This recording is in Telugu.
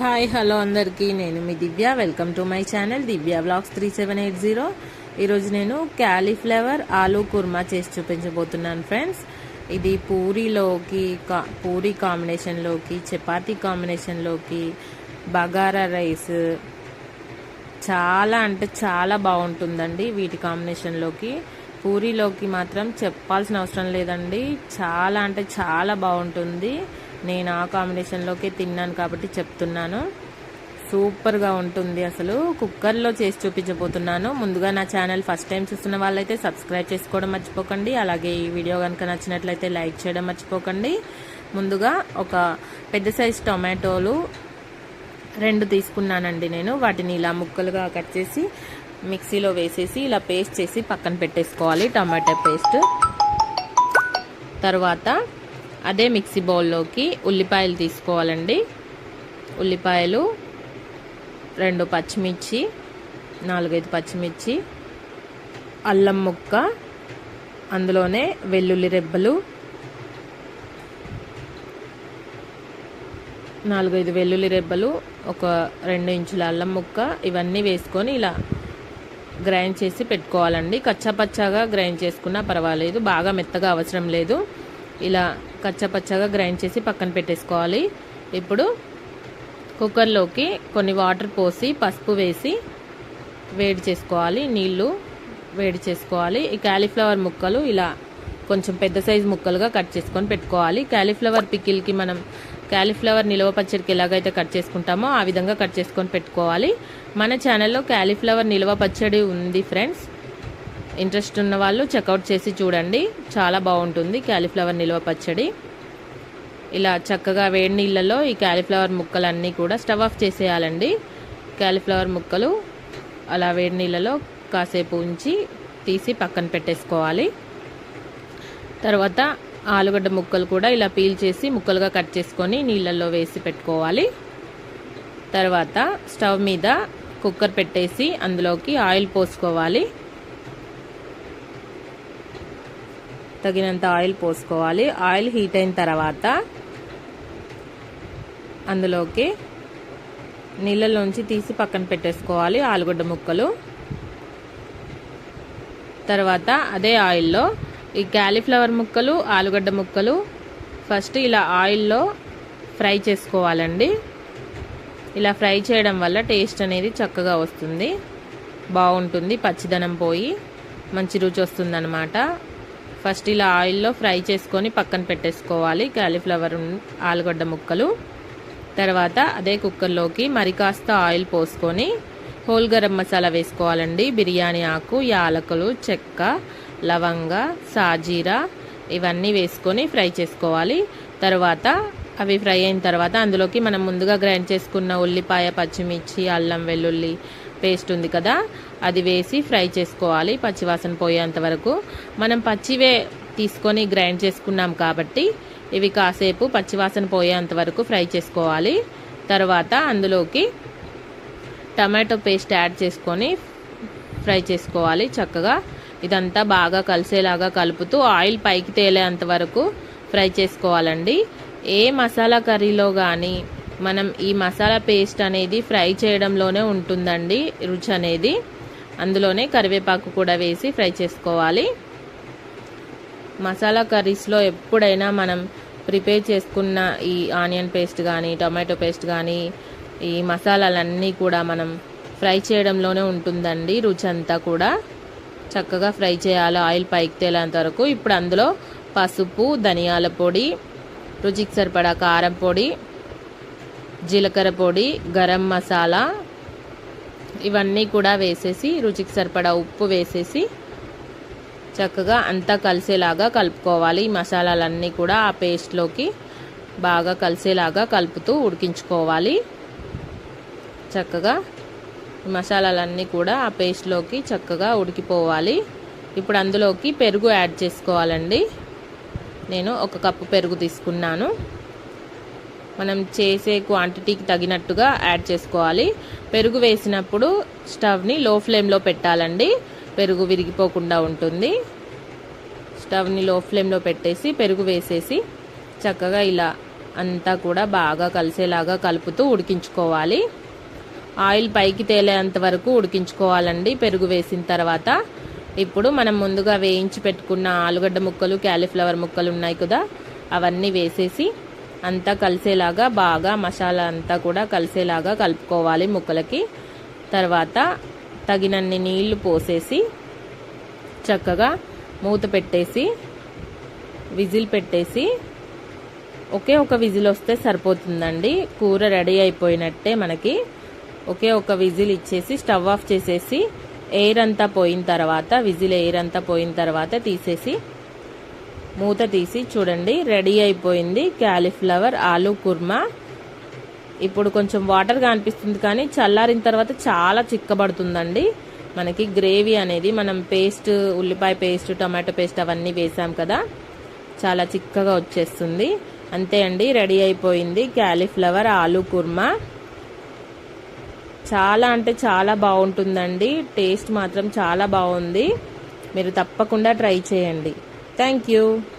హాయ్ హలో అందరికీ. నేను మీ Divya. Welcome to my channel Divya blogs three seven eight zero ఈరోజు నేను క్యాలీఫ్లవర్ ఆలూ కుర్మా చేసి చూపించబోతున్నాను ఫ్రెండ్స్ ఇది పూరీలోకి కా పూరీ కాంబినేషన్లోకి చపాతీ కాంబినేషన్లోకి బగారా రైస్. చాలా అంటే చాలా బాగుంటుందండి వీటి కాంబినేషన్లోకి. పూరీలోకి మాత్రం చెప్పాల్సిన అవసరం లేదండి. చాలా అంటే చాలా బాగుంటుంది. నేను ఆ కాంబినేషన్లోకి తిన్నాను కాబట్టి చెప్తున్నాను. సూపర్గా ఉంటుంది అసలు. కుక్కర్లో చేసి చూపించబోతున్నాను. ముందుగా నా ఛానల్ ఫస్ట్ టైం చూస్తున్న వాళ్ళైతే సబ్స్క్రైబ్ చేసుకోవడం మర్చిపోకండి. అలాగే ఈ వీడియో కనుక నచ్చినట్లయితే లైక్ చేయడం మర్చిపోకండి. ముందుగా ఒక పెద్ద సైజ్ టొమాటోలు రెండు తీసుకున్నానండి నేను. వాటిని ఇలా ముక్కలుగా కట్ చేసి మిక్సీలో వేసేసి ఇలా పేస్ట్ చేసి పక్కన పెట్టేసుకోవాలి టమాటా పేస్ట్. తర్వాత అదే మిక్సీ బౌల్లోకి ఉల్లిపాయలు తీసుకోవాలండి. ఉల్లిపాయలు రెండు పచ్చిమిర్చి నాలుగైదు పచ్చిమిర్చి అల్లం ముక్క అందులోనే వెల్లుల్లి రెబ్బలు నాలుగైదు వెల్లుల్లి రెబ్బలు ఒక రెండు ఇంచుల అల్లం ముక్క ఇవన్నీ వేసుకొని ఇలా గ్రైండ్ చేసి పెట్టుకోవాలండి. కచ్చాపచ్చాగా గ్రైండ్ చేసుకున్నా పర్వాలేదు బాగా మెత్తగా అవసరం లేదు. ఇలా కచ్చపచ్చగా గ్రైండ్ చేసి పక్కన పెట్టేసుకోవాలి. ఇప్పుడు కుక్కర్లోకి కొన్ని వాటర్ పోసి పసుపు వేసి వేడి చేసుకోవాలి. నీళ్ళు వేడి చేసుకోవాలి. ఈ క్యాలీఫ్లవర్ ముక్కలు ఇలా కొంచెం పెద్ద సైజు ముక్కలుగా కట్ చేసుకొని పెట్టుకోవాలి. క్యాలీఫ్లవర్ పికిల్కి మనం క్యాలీఫ్లవర్ నిలవ పచ్చడికి ఎలాగైతే కట్ చేసుకుంటామో ఆ విధంగా కట్ చేసుకొని పెట్టుకోవాలి. మన ఛానల్లో క్యాలీఫ్లవర్ నిలవ పచ్చడి ఉంది ఫ్రెండ్స్. ఇంట్రెస్ట్ ఉన్న వాళ్ళు చెక్అవుట్ చేసి చూడండి. చాలా బాగుంటుంది. క్యాలీఫ్లవర్ నిల్వ పచ్చడి. ఇలా చక్కగా వేడి నీళ్ళలో ఈ క్యాలీఫ్లవర్ ముక్కలన్నీ కూడా స్టవ్ ఆఫ్ చేసేయాలండి. క్యాలీఫ్లవర్ ముక్కలు అలా వేడి నీళ్ళలో కాసేపు ఉంచి తీసి పక్కన పెట్టేసుకోవాలి. తర్వాత ఆలుగడ్డ ముక్కలు కూడా ఇలా పీల్ చేసి ముక్కలుగా కట్ చేసుకొని నీళ్ళల్లో వేసి పెట్టుకోవాలి. తర్వాత స్టవ్ మీద కుక్కర్ పెట్టేసి అందులోకి ఆయిల్ పోసుకోవాలి. తగినంత ఆయిల్ పోసుకోవాలి. ఆయిల్ హీట్ అయిన తర్వాత అందులోకి నీళ్ళలోంచి తీసి పక్కన పెట్టేసుకోవాలి ఆలుగడ్డ ముక్కలు. తర్వాత అదే ఆయిల్లో ఈ క్యాలీఫ్లవర్ ముక్కలు ఆలుగడ్డ ముక్కలు ఫస్ట్ ఇలా ఆయిల్లో ఫ్రై చేసుకోవాలండి. ఇలా ఫ్రై చేయడం వల్ల టేస్ట్ అనేది చక్కగా వస్తుంది. బాగుంటుంది పచ్చిదనం పోయి మంచి రుచి వస్తుందన్నమాట. ఫస్ట్ ఇలా ఆయిల్లో ఫ్రై చేసుకొని పక్కన పెట్టేసుకోవాలి. క్యాలీఫ్లవర్ ఆలుగడ్డ ముక్కలు. తర్వాత అదే కుక్కర్లోకి మరి కాస్త ఆయిల్ పోసుకొని హోల్ గరం మసాలా వేసుకోవాలండి. బిర్యానీ ఆకు యాలకులు చెక్క లవంగ సాజీరా ఇవన్నీ వేసుకొని ఫ్రై చేసుకోవాలి. తర్వాత అవి ఫ్రై అయిన తర్వాత అందులోకి మనం ముందుగా గ్రైండ్ చేసుకున్న ఉల్లిపాయ పచ్చిమిర్చి అల్లం వెల్లుల్లి పేస్ట్ ఉంది కదా అది వేసి ఫ్రై చేసుకోవాలి పచ్చివాసన పోయేంత వరకు. మనం పచ్చివే తీసుకొని గ్రైండ్ చేసుకున్నాం కాబట్టి ఇవి కాసేపు పచ్చివాసన పోయేంత వరకు ఫ్రై చేసుకోవాలి. తర్వాత అందులోకి టమాటో పేస్ట్ యాడ్ చేసుకొని ఫ్రై చేసుకోవాలి చక్కగా. ఇదంతా బాగా కలిసేలాగా కలుపుతూ ఆయిల్ పైకి తేలేంత వరకు ఫ్రై చేసుకోవాలండి. ఏ మసాలా కర్రీలో కానీ మనం ఈ మసాలా పేస్ట్ అనేది ఫ్రై చేయడంలోనే ఉంటుందండి రుచి అనేది. అందులోనే కరివేపాకు కూడా వేసి ఫ్రై చేసుకోవాలి. మసాలా కర్రీస్లో ఎప్పుడైనా మనం ప్రిపేర్ చేసుకున్న ఈ ఆనియన్ పేస్ట్ కానీ టొమాటో పేస్ట్ కానీ ఈ మసాలాలన్నీ కూడా మనం ఫ్రై చేయడంలోనే ఉంటుందండి రుచి అంతా కూడా. చక్కగా ఫ్రై చేయాలి ఆయిల్ పైకి తేలేంత వరకు. ఇప్పుడు అందులో పసుపు ధనియాల పొడి రుచికి సరిపడా కారం పొడి జీలకర్ర పొడి గరం మసాలా ఇవన్నీ కూడా వేసేసి రుచికి సరిపడా ఉప్పు వేసేసి చక్కగా అంతా కలిసేలాగా కలుపుకోవాలి. ఈ మసాలాలన్నీ కూడా ఆ పేస్ట్లోకి బాగా కలిసేలాగా కలుపుతూ ఉడికించుకోవాలి. చక్కగా మసాలాలన్నీ కూడా ఆ పేస్ట్లోకి చక్కగా ఉడికిపోవాలి. ఇప్పుడు అందులోకి పెరుగు యాడ్ చేసుకోవాలండి. నేను ఒక కప్పు పెరుగు తీసుకున్నాను. మనం చేసే క్వాంటిటీకి తగినట్టుగా యాడ్ చేసుకోవాలి. పెరుగు వేసినప్పుడు స్టవ్ని లో ఫ్లేమ్లో పెట్టాలండి. పెరుగు విరిగిపోకుండా ఉంటుంది. స్టవ్ని లో ఫ్లేమ్లో పెట్టేసి పెరుగు వేసేసి చక్కగా ఇలా అంతా కూడా బాగా కలిసేలాగా కలుపుతూ ఉడికించుకోవాలి. ఆయిల్ పైకి తేలేంత వరకు ఉడికించుకోవాలండి. పెరుగు వేసిన తర్వాత ఇప్పుడు మనం ముందుగా వేయించి పెట్టుకున్న ఆలుగడ్డ ముక్కలు క్యాలీఫ్లవర్ ముక్కలు ఉన్నాయి కదా అవన్నీ వేసేసి అంతా కలిసేలాగా బాగా మసాలా అంతా కూడా కలిసేలాగా కలుపుకోవాలి ముక్కలకి. తర్వాత తగినన్ని నీళ్ళు పోసేసి చక్కగా మూత పెట్టేసి విజిల్ పెట్టేసి ఒకే ఒక విజిల్ వస్తే సరిపోతుందండి. కూర రెడీ అయిపోయినట్టే మనకి. ఒకే ఒక విజిల్ ఇచ్చేసి స్టవ్ ఆఫ్ చేసేసి ఎయిర్ అంతా పోయిన తర్వాత విజిల్ ఎయిర్ అంతా పోయిన తర్వాత తీసేసి మూత తీసి చూడండి రెడీ అయిపోయింది. క్యాలీఫ్లవర్ ఆలు కుర్మా. ఇప్పుడు కొంచెం వాటర్గా అనిపిస్తుంది కానీ చల్లారిన తర్వాత చాలా చిక్కబడుతుందండి. మనకి గ్రేవీ అనేది మనం పేస్ట్ ఉల్లిపాయ పేస్ట్ టమాటో పేస్ట్ అవన్నీ వేసాం కదా. చాలా చిక్కగా వచ్చేస్తుంది. అంతే అండి రెడీ అయిపోయింది. క్యాలీఫ్లవర్ ఆలు కుర్మా. చాలా అంటే చాలా బాగుంటుందండి. టేస్ట్ మాత్రం చాలా బాగుంది. మీరు తప్పకుండా ట్రై చేయండి. Thank you.